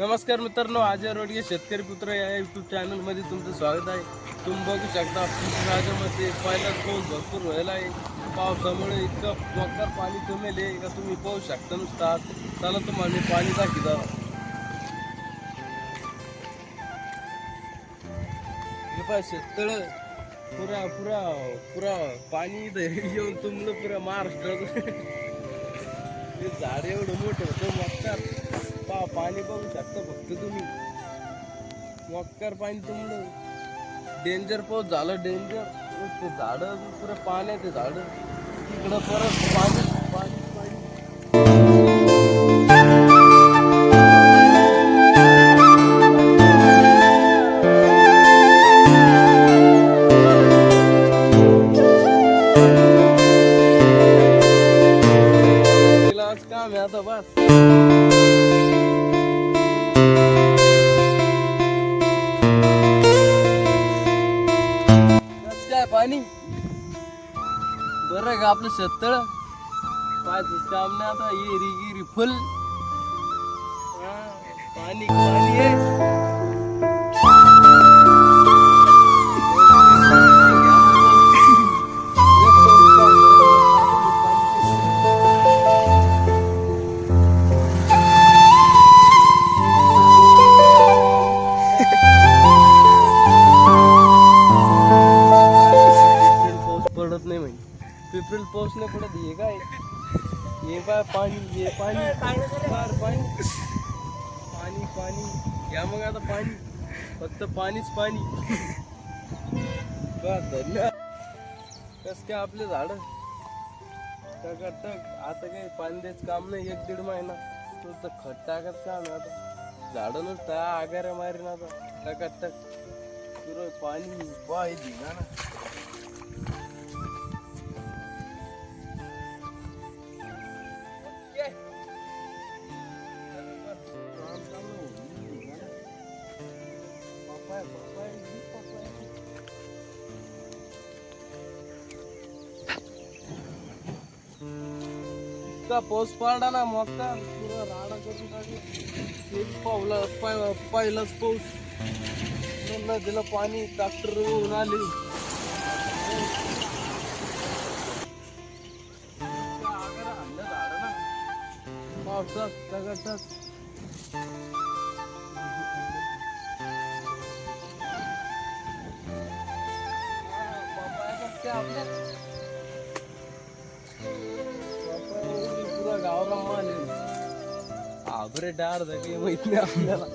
नमस्कार मित्रांनो अजय रोडगे शेतकरी पुत्र या युट्यूब चॅनलमध्ये तुमचं स्वागत आहे. तुम्ही बघू शकता राज्यामध्ये पहिला पाऊस भरपूर व्हायला आहे. पावसामुळे इतकं मोकर पाणी कमेल आहे का तुम्ही पाहू शकता नुसता. चला तुम्हाला पाणी दाखिता हे पहा शेततळ. पुरा पुरा पुरा पाणी येऊन तुमलं पुरा महाराष्ट्रात हे झाड एवढं मोठं होतं मोक्कार पा पाणी बघू शकता फक्त तुम्ही. मक्कर पाणी तुमलं डेंजर पाऊस झालं डेंजर ते झाड पुरं पाण्यात ते झाड. तिकडं परत पाणी पाणी काम आहे आता बस. आहे पाणी. बरं का आपलं शेततळ? पाहायचंच काम नाही आता येरी गिरी फुल. पाणी पाणी आहे. पाऊस नाही पडत हे काय? हे बाय पाणी हे पाणी. फार पाणी. पाणी पाणी. घ्या मग आता पाणी. फक्त पाणीच पाणी. धन्यवाद कस काय आपले झाड? टक आता काही पाणी द्यायचं काम नाही एक दीड महिना. नुसतं खत टाकत काम आहे आता. झाडं नुसतं आगाऱ्या मारीन आता. टकात टक पुरं पाणी. वाय दिला ना इतका पाऊस पडला ना मग राडा करून एक पावला पहिलाच पाऊस. नदीला पाणी ट्रॅक्टर होऊन आली. पावसात दगडात पुरा गावरा माल आभरे डार काही माहीत नाही आपल्याला.